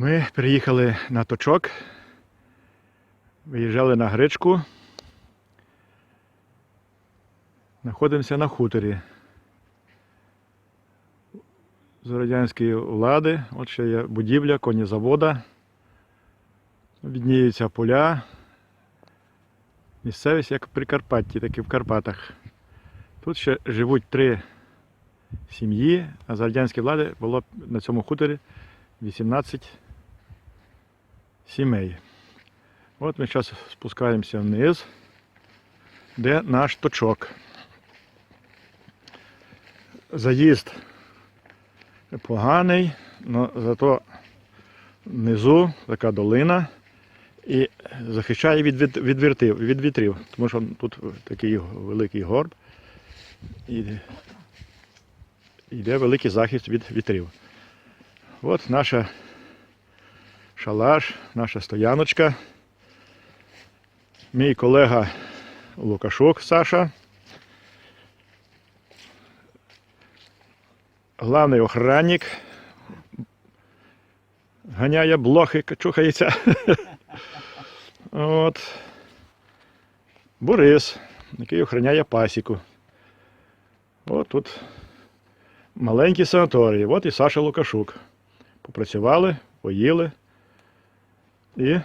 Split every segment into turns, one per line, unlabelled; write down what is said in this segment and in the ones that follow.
Ми приїхали на точок, виїжджали на гречку. Знаходимося на хуторі. З радянської влади. От ще є будівля, конезавода. Відніються поля. Місцевість як в Прикарпатті, так і в Карпатах. Тут ще живуть три сім'ї, а за радянської влади було на цьому хуторі 18 сімей. От ми зараз спускаємося вниз, де наш точок. Заїзд поганий, але зато внизу така долина і захищає від, від, від, вітрів, від вітрів, тому що тут такий великий горб і йде великий захист від вітрів. От наша шалаш, наша стояночка. Мій колега Лукашук Саша. Главний охранник. Ганяє блохи, чухається. От. Борис, який охороняє пасіку. От тут маленький санаторій. От і Саша Лукашук. Попрацювали, поїли і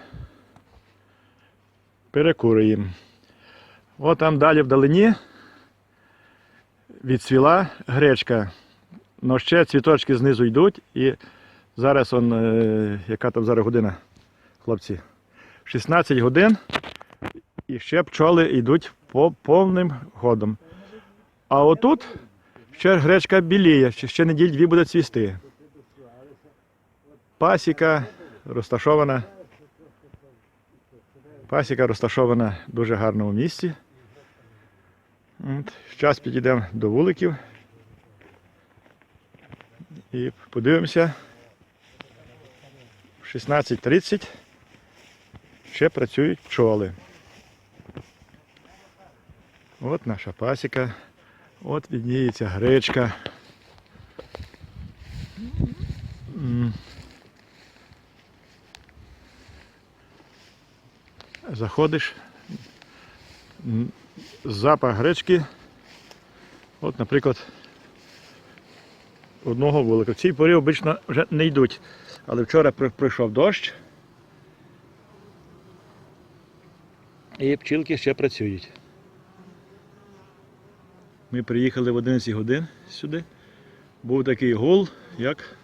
перекурюємо. От там далі вдалині відцвіла гречка. Но ще цвіточки знизу йдуть і зараз он, е, яка там зараз година, хлопці? 16 годин і ще пчоли йдуть по повним ходом. А отут ще гречка біліє, ще- ще неділь дві буде цвісти. Пасіка розташована. Пасіка розташована дуже гарному місці. От, Зараз підійдемо до вуликів і подивимося. В 16.30 ще працюють пчоли. От наша пасіка. От відніється гречка. Заходиш. Запах гречки. От, наприклад, одного вулика. В цій порі обично вже не йдуть. Але вчора при- пройшов дощ. І пчілки ще працюють. Ми приїхали в 11 годин сюди. Був такий гул, як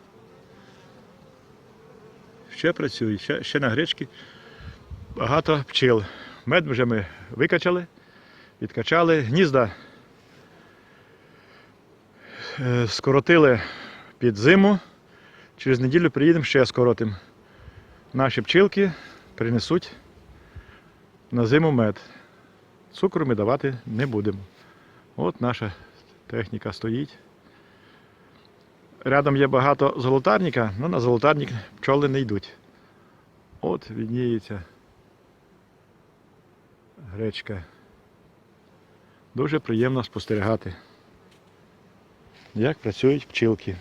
ще працюють, ще, ще на гречці багато пчіл. Мед вже ми викачали, відкачали, гнізда е, скоротили під зиму. Через неділю приїдемо ще скоротимо. Наші пчілки принесуть на зиму мед. Цукру ми давати не будемо. От наша техніка стоїть. Рядом є багато золотарника, але на золотарник пчоли не йдуть. От відніється гречка. Дуже приємно спостерігати, як працюють пчілки.